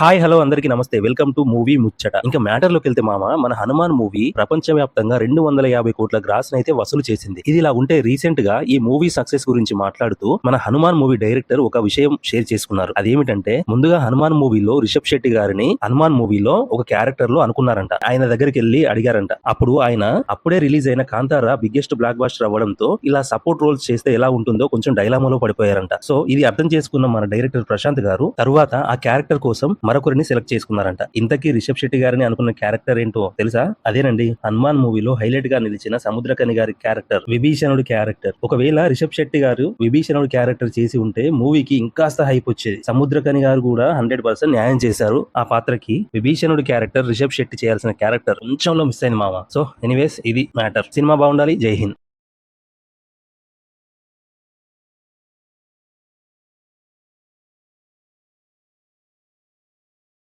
Hi hello అందరికి నమస్తే. Welcome to movie ముచ్చట. ఇంకా మ్యాటర్లోకి వెళ్తే మామ మన హనుమాన్ మూవీ ప్రపంచవ్యాప్తంగా రెండు వందల యాభై కోట్ల గ్రాస్ అయితే వసూలు చేసింది. ఇది ఇలా ఉంటే రీసెంట్గా ఈ మూవీ సక్సెస్ గురించి మాట్లాడుతూ మన హనుమాన్ మూవీ డైరెక్టర్ ఒక విషయం షేర్ చేసుకున్నారు. అదేమిటంటే ముందుగా హనుమాన్ మూవీలో రిషబ్ శెట్టి గారిని హనుమాన్ మూవీలో ఒక క్యారెక్టర్లో అనుకున్నారంట. ఆయన దగ్గరికి వెళ్ళి అడిగారంట. అప్పుడు ఆయన అప్పుడే రిలీజ్ అయిన కాంతారా బిగ్గెస్ట్ బ్లాక్ బాస్టర్ అవ్వడంతో ఇలా సపోర్ట్ రోల్స్ చేస్తే ఎలా ఉంటుందో కొంచెం డైలామాలో పడిపోయారంట. సో ఇది అర్థం చేసుకున్న మన డైరెక్టర్ ప్రశాంత్ గారు తరువాత ఆ క్యారెక్టర్ కోసం మరొకరిని సెలెక్ట్ చేసుకున్నారంట. ఇంతకీ రిషబ్ శెట్టి గారిని అనుకున్న క్యారెక్టర్ ఏంటో తెలుసా? అదేనండి హనుమాన్ మూవీలో హైలైట్గా నిలిచిన సముద్రకని గారి క్యారెక్టర్ విభీషణుడి క్యారెక్టర్. ఒకవేళ రిషబ్ శెట్టి గారు విభీషణుడి క్యారెక్టర్ చేసి ఉంటే మూవీకి ఇంకాస్త హైప్ వచ్చేది. సముద్రకని గారు కూడా హండ్రెడ్ పర్సెంట్ న్యాయం చేశారు. ఆ పాత్రకి విభీషణుడి క్యారెక్టర్ రిషబ్ శెట్టి చేయాల్సిన క్యారెక్టర్ కొంచెంలో మిస్ అయింది మామ. సో ఎనీవేస్ ఇది మ్యాటర్. సినిమా బాగుండాలి. జై హింద్.